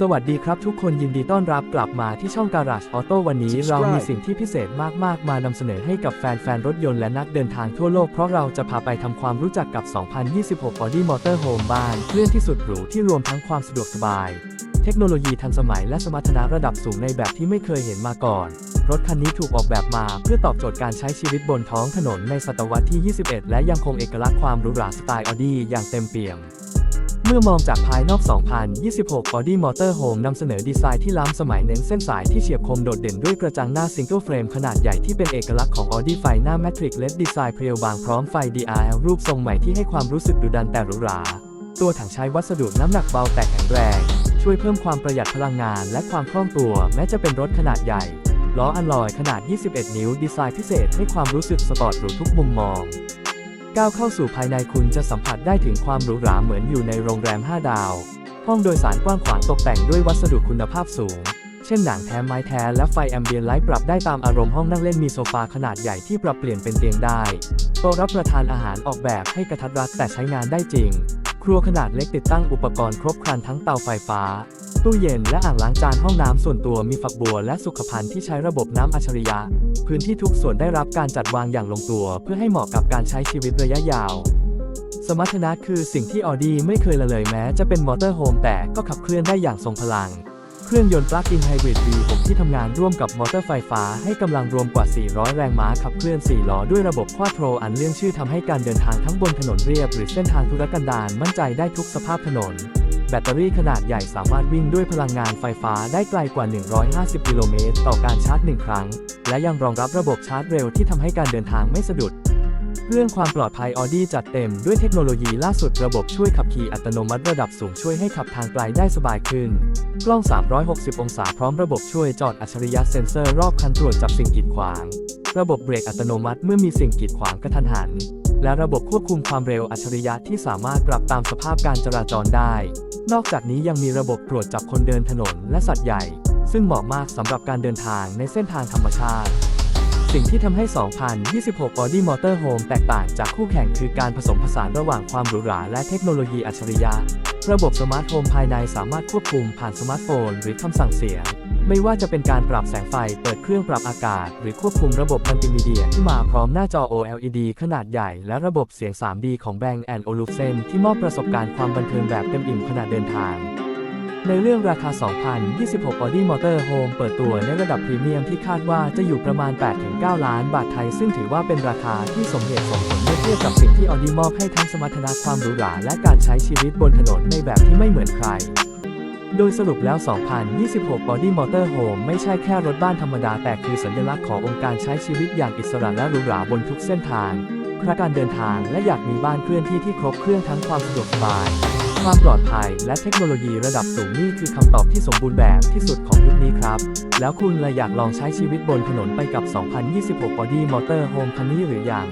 สวัสดีครับทุกคนยินดีต้อนรับกลับมาที่ช่อง Garage Auto วันนี้ Subscribe เรามีสิ่งที่พิเศษมากๆ มานำเสนอให้กับแฟนๆ รถยนต์และนักเดินทางทั่วโลก เพราะเราจะพาไปทำความรู้จักกับ 2026 Audi Motorhome บ้านเคลื่อนที่สุดหรูที่รวมทั้งความสะดวกสบาย เทคโนโลยีทันสมัยและสมรรถนะระดับสูงในแบบที่ไม่เคยเห็นมาก่อน รถคันนี้ถูกออกแบบมาเพื่อตอบโจทย์การใช้ชีวิตบนท้องถนนในศตวรรษที่ 21 และยังคงเอกลักษณ์ความหรูหราสไตล์ Audi อย่างเต็มเปี่ยม เมื่อมองจากภายนอก 2026 Audi Motorhome นำเสนอดีไซน์ที่ล้ำสมัยเน้นเส้นสายที่เฉียบคมโดดเด่นด้วยกระจังหน้า Single Frame ขนาดใหญ่ที่เป็นเอกลักษณ์ของ Audi ไฟหน้า Matrix LED ดีไซน์เพรียวบางพร้อมไฟ DRL รูปทรงใหม่ที่ให้ความรู้สึกดุดันแต่หรูหรา ตัวถังใช้วัสดุน้ำหนักเบาแต่แข็งแรง ช่วยเพิ่มความประหยัดพลังงานและความคล่องตัว แม้จะเป็นรถขนาดใหญ่ล้ออัลลอยขนาด 21 นิ้ว ดีไซน์พิเศษให้ความรู้สึกสปอร์ตหรูทุกมุมมอง ก้าวเข้าสู่ภายในคุณจะสัมผัสได้ถึงความหรูหราเหมือนอยู่ในโรงแรม 5 ดาว ห้องโดยสารกว้างขวางตกแต่งด้วยวัสดุคุณภาพสูง เช่นหนังแท้ไม้แท้และไฟแอมเบียนไลท์ปรับได้ตามอารมณ์ห้องนั่งเล่นมีโซฟาขนาดใหญ่ที่ปรับเปลี่ยนเป็นเตียงได้ โต๊ะรับประทานอาหารออกแบบให้กระทัดรัดแต่ใช้งานได้จริง ครัวขนาดเล็กติดตั้งอุปกรณ์ครบครันทั้งเตาไฟฟ้า ตู้เย็นและอ่างล้างจานห้องน้ำส่วนตัวมีฝักบัวและสุขภัณฑ์ที่ใช้ระบบน้ำอัจฉริยะ พื้นที่ทุกส่วนได้รับการจัดวางอย่างลงตัว เพื่อให้เหมาะกับการใช้ชีวิตระยะยาว สมรรถนะคือสิ่งที่ Audi ไม่เคยละเลยแม้จะเป็นมอเตอร์โฮมแต่ก็ขับเคลื่อนได้อย่างทรงพลัง เครื่องยนต์ปลั๊กอินไฮบริด V6 ที่ทำงานร่วมกับมอเตอร์ไฟฟ้าให้กำลังรวมกว่า 400 แรงม้าขับเคลื่อน 4 ล้อด้วยระบบควาโทรอันเรื่องชื่อทำให้การเดินทางทั้งบนถนนเรียบ หรือเส้นทางธุรกันดารมั่นใจได้ทุกสภาพถนน แบตเตอรี่ขนาดใหญ่สามารถวิ่งด้วยพลังงานไฟฟ้าได้ไกลกว่า 150 กิโลเมตรต่อการชาร์จ 1 ครั้ง และยังรองรับระบบชาร์จเร็วที่ทำให้การเดินทางไม่สะดุด เรื่องความปลอดภัย Audi จัดเต็มด้วยเทคโนโลยีล่าสุดระบบช่วยขับขี่อัตโนมัติระดับสูงช่วยให้ขับทางไกลได้สบายขึ้น กล้อง 360 องศาพร้อมระบบช่วยจอดอัจฉริยะเซ็นเซอร์รอบคันตรวจจับสิ่งกีดขวาง ระบบเบรกอัตโนมัติเมื่อมีสิ่งกีดขวางกระทันหันและระบบควบคุมความเร็วอัจฉริยะที่สามารถปรับตามสภาพการจราจรได้ นอกจากนี้ยังมีระบบตรวจจับคนเดินถนนและสัตว์ใหญ่ ซึ่งเหมาะมากสำหรับการเดินทางในเส้นทางธรรมชาติ สิ่งที่ทำให้ 2026 Audi Motorhome แตกต่างจากคู่แข่งคือการผสมผสานระหว่างความหรูหราและเทคโนโลยีอัจฉริยะ ระบบสมาร์ทโฮมภายในสามารถควบคุมผ่านสมาร์ทโฟน หรือคำสั่งเสียง ไม่ว่าจะเป็นการปรับแสงไฟ เปิดเครื่องปรับอากาศ หรือควบคุมระบบมัลติมีเดียที่มาพร้อมหน้าจอ OLED ขนาดใหญ่ และระบบเสียง 3D ของ Bang Olufsen ที่มอบประสบการณ์ความบันเทิงแบบเต็มอิ่มขณะเดินทาง ในเรื่องราคา 2026 Audi Motorhome เปิดตัวในระดับพรีเมียมที่คาดว่าจะอยู่ประมาณ 8-9 ล้านบาทไทย ซึ่งถือว่าเป็นราคาที่สมเหตุสมผลเมื่อเทียบกับสิ่งที่ Audi มอบให้ทั้งสมรรถนะความหรูหราและการใช้ชีวิตบนถนนในแบบที่ไม่เหมือนใคร โดยสรุปแล้ว 2026 Audi Motorhome ไม่ใช่แค่รถบ้านธรรมดา แต่คือสัญลักษณ์ขององค์การใช้ชีวิตอย่างอิสระและหรูหราบนทุกเส้นทางใครการเดินทางและอยากมีบ้านเคลื่อนที่ที่ครบเครื่องทั้งความสะดวกสบาย ความปลอดภัยและเทคโนโลยีระดับสูงนี่คือคำตอบที่สมบูรณ์แบบที่สุดของยุคนี้ครับ แล้วคุณละอยากลองใช้ชีวิตบนถนนไปกับ 2026 Audi Motorhome คันนี้หรือยัง